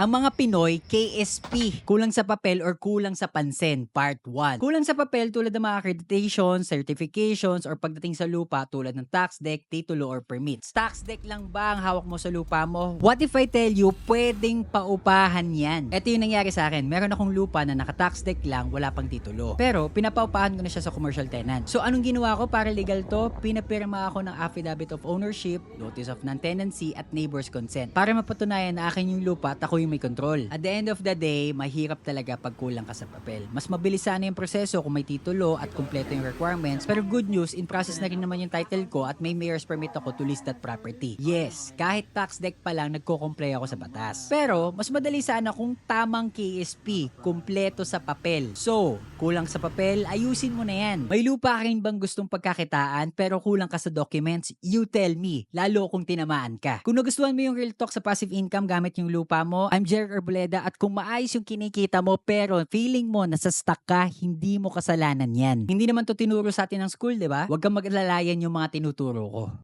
Ang mga Pinoy, KSP. Kulang sa papel or kulang sa pansin, part 1. Kulang sa papel tulad ng mga accreditations, certifications, or pagdating sa lupa tulad ng tax deck, titulo, or permits. Tax deck lang ba ang hawak mo sa lupa mo? What if I tell you, pwedeng paupahan yan? Ito yung nangyari sa akin. Meron akong lupa na naka-tax deck lang, wala pang titulo. Pero, pinapaupahan ko na siya sa commercial tenant. So, anong ginawa ko para legal to? Pinapirma ako ng affidavit of ownership, notice of non-tenancy, at neighbor's consent. Para mapatunayan na akin yung lupa at ako yung may control. At the end of the day, mahirap talaga pag kulang ka sa papel. Mas mabilis sana yung proseso kung may titulo at kumpleto yung requirements. Pero good news, in process na rin naman yung title ko at may mayor's permit ako to list that property. Yes, kahit tax deck pa lang, nagko-comply ako sa batas. Pero, mas madali sana kung tamang KSP, kumpleto sa papel. So, kulang sa papel, ayusin mo na yan. May lupa ka rin bang gustong pagkakitaan pero kulang ka sa documents? You tell me, lalo kung tinamaan ka. Kung nagustuhan mo yung Real Talk sa passive income gamit yung lupa mo, Jerry Arboleda at kung maayos yung kinikita mo pero feeling mo nasa stuck ka, hindi mo kasalanan yan. Hindi naman to tinuro sa atin ng school, di ba? Huwag kang mag-alalayan yung mga tinuturo ko.